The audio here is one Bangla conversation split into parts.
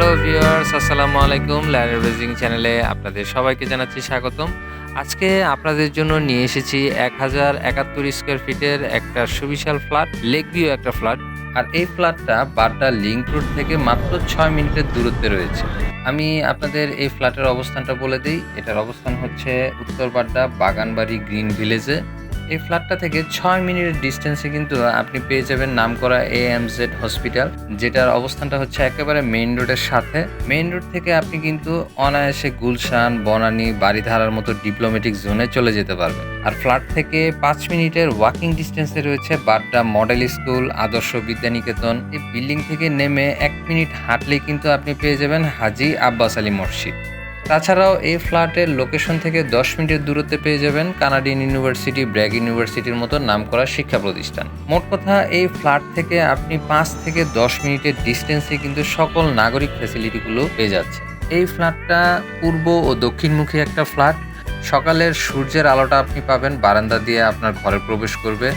হ্যালো ভিউয়ার্স, আসসালামু আলাইকুম ল্যান্ড বেজিং চ্যানেলে আপনাদের সবাইকে জানাচ্ছি স্বাগতম। আজকে আপনাদের জন্য নিয়ে এসেছি এক হাজার একাত্তর স্কোয়ার ফিটের একটা সুবিশাল ফ্ল্যাট, লেক ভিউ একটা ফ্ল্যাট। আর এই ফ্ল্যাটটা বাড্ডা লিঙ্ক রোড থেকে মাত্র ছয় মিনিটের দূরত্বে রয়েছে। আমি আপনাদের এই ফ্ল্যাটের অবস্থানটা বলে দিই। এটার অবস্থান হচ্ছে উত্তর বাড্ডা বাগানবাড়ি গ্রিন ভিলেজে। এই ফ্ল্যাটটা থেকে ছয় মিনিটের ডিস্টেন্সে কিন্তু আপনি পেয়ে যাবেন নামকরা এ এম জেড হসপিটাল, যেটার অবস্থানটা হচ্ছে একেবারে মেইন রোডের সাথে। মেইন রোড থেকে আপনি কিন্তু অনায়াসে গুলশান, বনানী বাড়িধারার মতো ডিপ্লোমেটিক জোনে চলে যেতে পারবেন। আর ফ্ল্যাট থেকে পাঁচ মিনিটের ওয়াকিং ডিস্টেন্সে রয়েছে বাড্ডা মডেল স্কুল, আদর্শ বিদ্যানিকেতন। এই বিল্ডিং থেকে নেমে এক মিনিট হাঁটলেই কিন্তু আপনি পেয়ে যাবেন হাজি আব্বাস আলী মসজিদ। তাছাড়াও এই ফ্ল্যাটের লোকেশন থেকে দশ মিনিটের দূরত্বে পেয়ে যাবেন কানাডিয়ান ইউনিভার্সিটি, ব্র্যাগ ইউনিভার্সিটির মতো নামকরা শিক্ষা প্রতিষ্ঠান। মোট কথা, এই ফ্ল্যাট থেকে আপনি পাঁচ থেকে দশ মিনিটের ডিস্টেন্সে কিন্তু সকল নাগরিক ফ্যাসিলিটিগুলো পেয়ে যাচ্ছে এই ফ্ল্যাটটা পূর্ব ও দক্ষিণমুখী একটা ফ্ল্যাট। সকালের সূর্যের আলোটা আপনি পাবেন, বারান্দা দিয়ে আপনার ঘরে প্রবেশ করবে।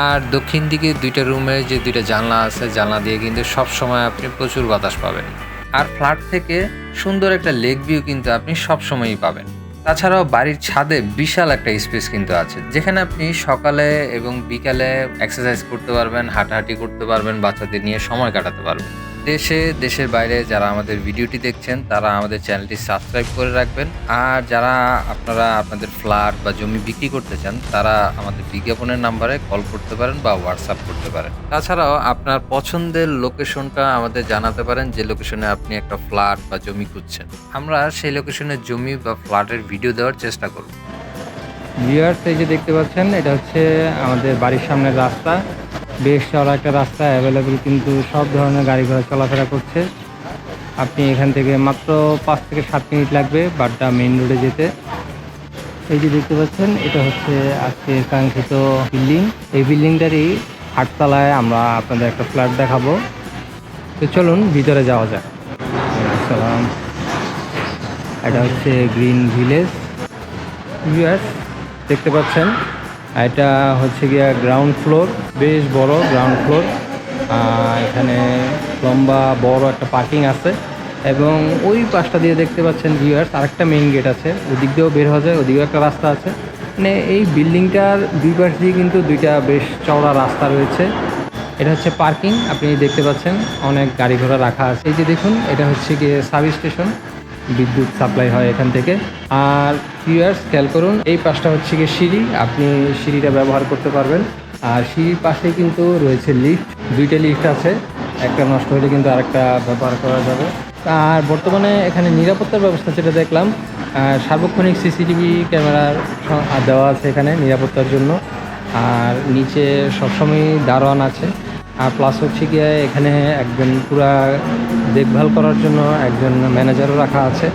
আর দক্ষিণ দিকে দুইটা রুমে যে দুইটা জানলা আছে, জানলা দিয়ে কিন্তু সব সময় আপনি প্রচুর বাতাস পাবেন। আর ফ্ল্যাট থেকে সুন্দর একটা লেক ভিউ কিন্তু আপনি সবসময়ই পাবেন। তাছাড়াও বাড়ির ছাদে বিশাল একটা স্পেস কিন্তু আছে, যেখানে আপনি সকালে এবং বিকালে এক্সারসাইজ করতে পারবেন, হাঁটাহাঁটি করতে পারবেন, বাচ্চাদের নিয়ে সময় কাটাতে পারবেন। দেশে, দেশের বাইরে যারা আমাদের ভিডিওটি দেখছেন, তারা আমাদের চ্যানেলটি সাবস্ক্রাইব করে রাখবেন। আর যারা আপনারা আপনাদের ফ্ল্যাট বা জমি বিক্রি করতে চান, তারা আমাদের বিজ্ঞাপনের নাম্বারে কল করতে পারেন বা হোয়াটসঅ্যাপ করতে পারেন। তাছাড়াও আপনার পছন্দের লোকেশনটা আমাদের জানাতে পারেন, যে লোকেশনে আপনি একটা ফ্ল্যাট বা জমি খুঁজছেন। আমরা সেই লোকেশনের জমি বা ফ্ল্যাটের ভিডিও দেওয়ার চেষ্টা করব। ভিউয়ার্স এই যে দেখতে পাচ্ছেন, এটা হচ্ছে আমাদের বাড়ির সামনের রাস্তা। বেশ চড়া একটা রাস্তা অ্যাভেলেবেল কিন্তু সব ধরনের গাড়ি ঘোড়া চলাফেরা করছে। আপনি এখান থেকে মাত্র পাঁচ থেকে সাত মিনিট লাগবে বাড্ডা মেইন রোডে যেতে। এই যে দেখতে পাচ্ছেন, এটা হচ্ছে আজকে কাঙ্ক্ষিত বিল্ডিং। এই বিল্ডিংটারই আটতলায় আমরা আপনাদের একটা ফ্ল্যাট দেখাবো। তো চলুন, ভিতরে যাওয়া যাক। আসসালাম। এটা হচ্ছে গ্রিন ভিলেজ। দেখতে পাচ্ছেন এটা হচ্ছে গিয়া গ্রাউন্ড ফ্লোর বেশ বড় গ্রাউন্ড ফ্লোর এখানে লম্বা বড় একটা পার্কিং আছে। এবং ওই পাশটা দিয়ে দেখতে পাচ্ছেন ভিউয়ার্স আরেকটা মেইন গেট আছে। ওদিক দিয়েও বের হওয়া যায়, ওদিকেও একটা রাস্তা আছে। মানে এই বিল্ডিংটার দুই পাশ দিয়ে কিন্তু দুইটা বেশ চওড়া রাস্তা রয়েছে। এটা হচ্ছে পার্কিং আপনি দেখতে পাচ্ছেন, অনেক গাড়ি ঘোড়া রাখা আছে। এই যে দেখুন, এটা হচ্ছে গিয়ে সার্ভিস স্টেশন বিদ্যুৎ সাপ্লাই হয় এখান থেকে। আর ভিউয়ার্স খেয়াল করুন, এই পাশটা হচ্ছে গিয়ে সিঁড়ি। আপনি সিঁড়িটা ব্যবহার করতে পারবেন। আর সিঁড়ির পাশে কিন্তু রয়েছে লিফট দুইটা লিফট আছে। একটা নষ্ট হলে কিন্তু আরেকটা ব্যবহার করা যাবে। আর বর্তমানে এখানে নিরাপত্তার ব্যবস্থা যেটা দেখলাম সার্বক্ষণিক সিসিটিভি ক্যামেরার দেওয়া আছে এখানে নিরাপত্তার জন্য। আর নিচে সবসময় দারোয়ান আছে। আর প্লাস হচ্ছে গিয়ে এখানে একজন পুরা দেখভাল করার জন্য একজন ম্যানেজারও রাখা আছে।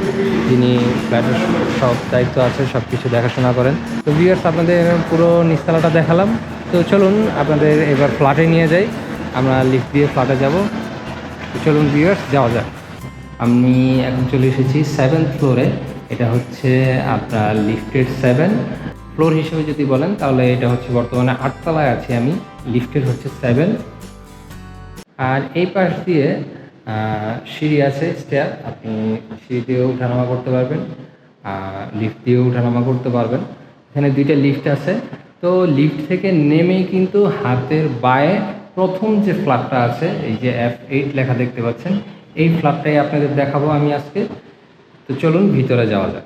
যিনি ফ্ল্যাটের সব দায়িত্ব আছে সব কিছু দেখাশোনা করেন। তো ভিউয়ার্স আপনাদের পুরো নিচতলাটা দেখালাম। তো চলুন, আপনাদের এবার ফ্ল্যাটে নিয়ে যাই। আমরা লিফট দিয়ে ফ্ল্যাটে যাব। চলুন ভিউয়ার্স যাওয়া যাক। আমি এখন চলে এসেছি সেভেন্থ ফ্লোরে এটা হচ্ছে আপনার লিফটেড সেভেন ফ্লোর হিসেবে যদি বলেন, তাহলে এটা হচ্ছে বর্তমানে আটতলায় আছি আমি। লিফটের হচ্ছে সেভেন আর এই পাশ দিয়ে সিঁড়ি আছে স্টেয়ার আপনি সিঁড়ি দিয়েও উঠানামা করতে পারবেন লিফট দিয়েও উঠানামা করতে পারবেন। এখানে দুইটা লিফট আছে। তো লিফট থেকে নেমেই কিন্তু হাতের বায়ে প্রথম যে ফ্ল্যাটটা আছে, এই যে এফ এইট লেখা দেখতে পাচ্ছেন, এই ফ্ল্যাটটাই আপনাদের দেখাবো আমি আজকে। তো চলুন ভিতরে যাওয়া যাক।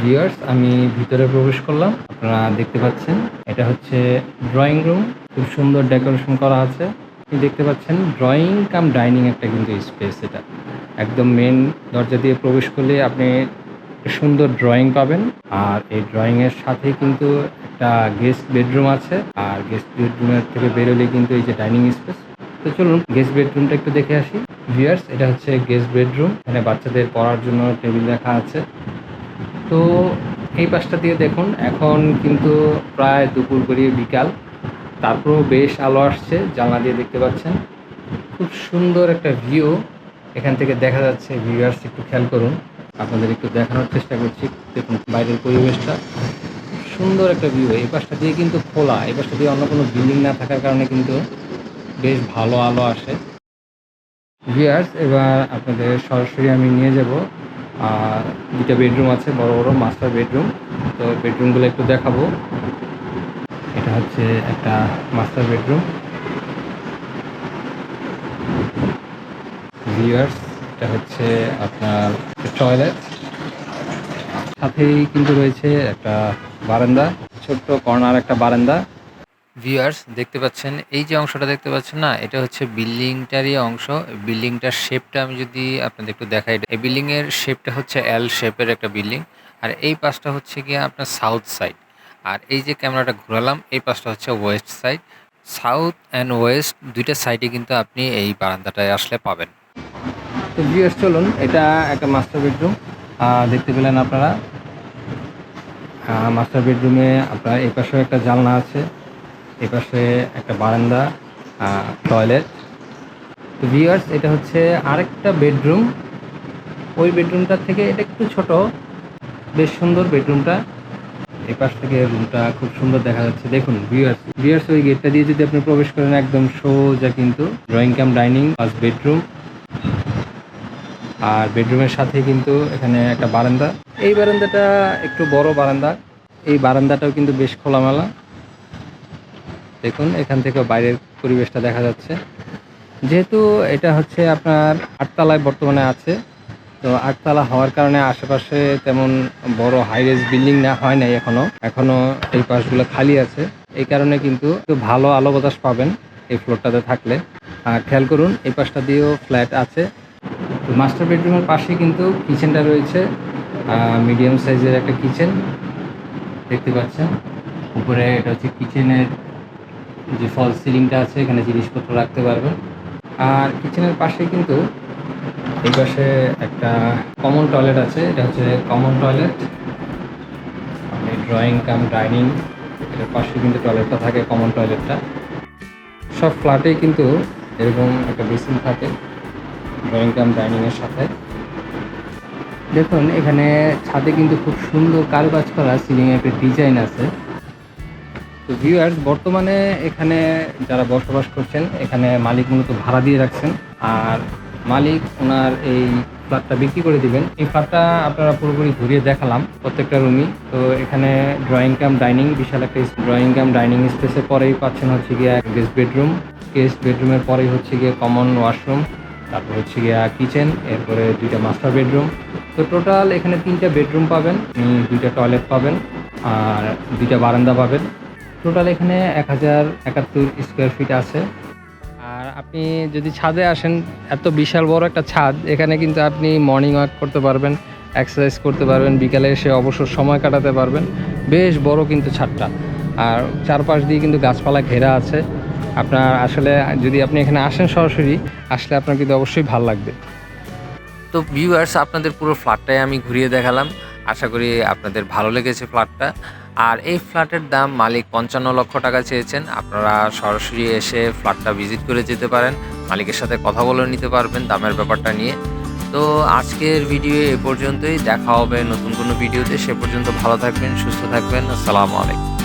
ভিউয়ার্স আমি ভিতরে প্রবেশ করলাম। আপনারা দেখতে পাচ্ছেন, এটা হচ্ছে ড্রয়িং রুম খুব সুন্দর ডেকোরেশন করা আছে। আপনি দেখতে পাচ্ছেন ড্রয়িং কাম ডাইনিং একটা কিন্তু স্পেস এটা। একদম মেন দরজা দিয়ে প্রবেশ করলে আপনি সুন্দর ড্রয়িং পাবেন। আর এই ড্রয়িংয়ের সাথে কিন্তু একটা গেস্ট বেডরুম আছে। আর গেস্ট বেডরুমের থেকে বেরোলে কিন্তু এই যে ডাইনিং স্পেস তো চলুন গেস্ট বেডরুমটা একটু দেখে আসি। ভিউয়ার্স এটা হচ্ছে গেস্ট বেডরুম এখানে বাচ্চাদের পড়ার জন্য টেবিল রাখা আছে। তো এই পাশটা দিয়ে দেখুন, এখন কিন্তু প্রায় দুপুর গড়িয়ে বিকাল। তারপরেও বেশ আলো আসছে, জানলা দিয়ে দেখতে পাচ্ছেন। খুব সুন্দর একটা ভিউ এখান থেকে দেখা যাচ্ছে ভিউয়ার্স একটু খেয়াল করুন। আপনাদের একটু দেখানোর চেষ্টা করছি। দেখুন বাইরের পরিবেশটা। সুন্দর একটা ভিউ এই পাশটা দিয়ে কিন্তু খোলা। এই পাশটা দিয়ে অন্য কোনো বিল্ডিং না থাকার কারণে কিন্তু বেশ ভালো আলো আসে। ভিয়ার্স এবার আপনাদের সরাসরি আমি নিয়ে যাব। আর দুটা বেডরুম আছে, বড় বড় মাস্টার বেডরুম তো বেডরুমগুলো একটু দেখাবো। এটা হচ্ছে একটা মাস্টার বেডরুম ভিয়ার্স এটা হচ্ছে আপনার টয়লেট সাথেই কিন্তু রয়েছে একটা বারান্দা, ছোট্ট কর্নার একটা বারান্দা। ভিউয়ার্স দেখতে পাচ্ছেন, এই যে অংশটা দেখতে পাচ্ছেন না, এটা হচ্ছে বিল্ডিংটারই অংশ। বিল্ডিংটার শেপটা আমি যদি আপনাদের একটু দেখাই, এই বিল্ডিং এর শেপটা হচ্ছে এল শেপের একটা বিল্ডিং। আর এই পাশটা হচ্ছে গিয়ে আপনার সাউথ সাইড আর এই যে ক্যামেরাটা ঘোরালাম, এই পাশটা হচ্ছে west side. South and west দুইটা সাইডে কিন্তু আপনি এই বারান্দাটায় আসলে পাবেন। তো ভিউয়ার্স চলুন, এটা একটা মাস্টার বেডরুম দেখতে পেলেন আপনারা। মাস্টার বেডরুমে আপনার এই পাশেও একটা জানলা আছে, এই পাশে একটা বারান্দা টয়লেট তো ভিউয়ার্স এটা হচ্ছে আরেকটা বেডরুম ওই বেডরুমটার থেকে এটা একটু ছোট, বেশ সুন্দর বেডরুমটা এই পাশ থেকে রুমটা খুব সুন্দর দেখা যাচ্ছে। দেখুন ভিউয়ার্স ভিউয়ার্স ওই গেটটা দিয়ে যদি আপনি প্রবেশ করেন, একদম সোজা কিন্তু drawing cum dining plus bedroom আর বেডরুমের সাথে কিন্তু এখানে একটা বারান্দা। এই বারান্দাটা একটু বড় বারান্দা। এই বারান্দাটাও কিন্তু বেশ খোলামেলা। দেখুন, এখান থেকে বাইরের পরিবেশটা দেখা যাচ্ছে। যেহেতু এটা হচ্ছে আপনার আটতলায় বর্তমানে আছে তো আটতলা হওয়ার কারণে আশেপাশে তেমন বড় হাইরেজ বিল্ডিং না হয় নাই এখনও। এখনও এই পাশগুলো খালি আছে। এই কারণে কিন্তু ভালো আলো বাতাস পাবেন এই ফ্লোরটাতে থাকলে। আর খেয়াল করুন, এই পাশটা দিয়েও ফ্ল্যাট আছে। তো মাস্টার বেডরুমের পাশে কিন্তু কিচেনটা রয়েছে। মিডিয়াম সাইজের একটা কিচেন দেখতে পাচ্ছেন? উপরে এটা হচ্ছে কিচেনের যে ফল সিলিংটা আছে, এখানে জিনিসপত্র রাখতে পারবেন। আর কিচেনের পাশে কিন্তু এই পাশে একটা কমন টয়লেট আছে, এটা হচ্ছে কমন টয়লেট মানে ড্রয়িং কাম ডাইনিং এটার পাশে কিন্তু টয়লেটটা থাকে কমন টয়লেটটা সব ফ্ল্যাটেই কিন্তু এরকম একটা বেসিন থাকে ড্রয়িং কাম ডাইনিংয়ের সাথে। দেখুন, এখানে ছাদে কিন্তু খুব সুন্দর কারুকাজ করা সিলিংয়ে একটা ডিজাইন আছে। তো ভিউয়ার্স বর্তমানে এখানে যারা বসবাস করছেন, এখানে মালিক মূলত ভাড়া দিয়ে রাখছেন। আর মালিক ওনার এই ফ্ল্যাটটা বিক্রি করে দিবেন। এই ফ্ল্যাটটা আপনারা পুরোপুরি ঘুরিয়ে দেখালাম প্রত্যেকটা রুমই তো এখানে ড্রয়িং কাম ডাইনিং বিশাল একটা ড্রয়িং কাম ডাইনিং স্পেসের পরেই পাচ্ছেন হচ্ছে গিয়ে গেস্ট বেডরুম গেস্ট বেডরুমের পরেই হচ্ছে গিয়ে কমন ওয়াশরুম তারপর হচ্ছে গিয়ে কিচেন এরপরে দুইটা মাস্টার বেডরুম তো টোটাল এখানে তিনটা বেডরুম পাবেন দুইটা টয়লেট পাবেন, আর দুইটা বারান্দা পাবেন। টোটাল এখানে এক হাজার একাত্তর স্কোয়ার ফিট আছে। আর আপনি যদি ছাদে আসেন, এত বিশাল বড় একটা ছাদ, এখানে কিন্তু আপনি মর্নিং ওয়াক করতে পারবেন এক্সারসাইজ করতে পারবেন, বিকালে এসে অবসর সময় কাটাতে পারবেন। বেশ বড় কিন্তু ছাদটা। আর চারপাশ দিয়ে কিন্তু গাছপালা ঘেরা আছে। আপনার আসলে যদি আপনি এখানে আসেন সরাসরি, আসলে আপনার কিন্তু অবশ্যই ভালো লাগবে। তো ভিউয়ার্স আপনাদের পুরো ফ্ল্যাটটাই আমি ঘুরিয়ে দেখালাম। আশা করি আপনাদের ভালো লেগেছে ফ্ল্যাটটা আর এই ফ্ল্যাটের দাম মালিক পঞ্চান্ন লক্ষ টাকা চেয়েছেন। আপনারা সরাসরি এসে ফ্ল্যাটটা ভিজিট করে যেতে পারেন। মালিকের সাথে কথা বলে নিতে পারবেন দামের ব্যাপারটা নিয়ে। তো আজকের ভিডিও এ পর্যন্তই। দেখা হবে নতুন কোনো ভিডিওতে। সে পর্যন্ত ভালো থাকবেন, সুস্থ থাকবেন। আসসালামু আলাইকুম।